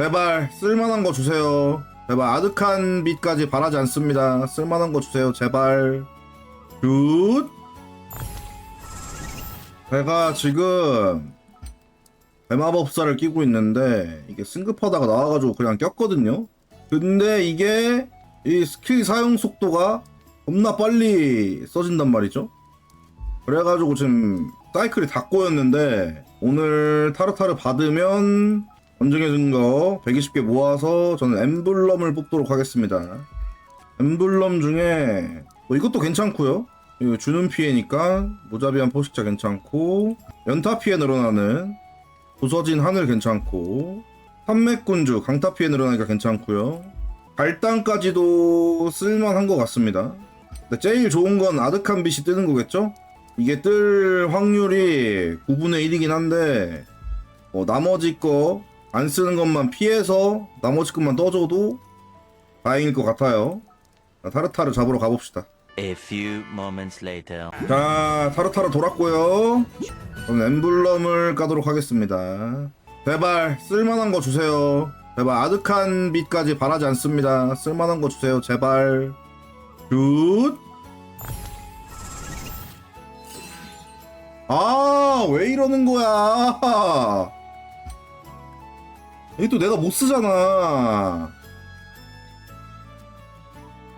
제발 쓸만한 거 주세요. 제발 아득한 빛까지 바라지 않습니다. 쓸만한 거 주세요. 제발. 굿. 제가 지금 대마법사를 끼고 있는데 이게 승급하다가 나와가지고 그냥 꼈거든요. 근데 이게 이 스킬 사용 속도가 겁나 빨리 써진단 말이죠. 그래가지고 지금 사이클이 다 꼬였는데 오늘 타르타르 받으면 검증해준 거 120개 모아서 저는 엠블럼을 뽑도록 하겠습니다. 엠블럼 중에 뭐 이것도 괜찮고요. 이거 주는 피해니까 무자비한 포식자 괜찮고 연타 피해 늘어나는 부서진 하늘 괜찮고 산맥군주 강타 피해 늘어나니까 괜찮고요. 발당까지도 쓸만한 것 같습니다. 제일 좋은 건 아득한 빛이 뜨는 거겠죠? 이게 뜰 확률이 9분의 1이긴 한데 뭐 나머지 거 안 쓰는 것만 피해서 나머지 것만 떠줘도 다행일 것 같아요. 자, 타르타르 잡으러 가봅시다. A few moments later. 자, 타르타르 돌았고요. 저는 엠블럼을 까도록 하겠습니다. 제발 쓸만한 거 주세요. 제발 아득한 빛까지 바라지 않습니다. 쓸만한 거 주세요. 제발. 굿. 아, 왜 이러는 거야? 이게 또 내가 못 쓰잖아.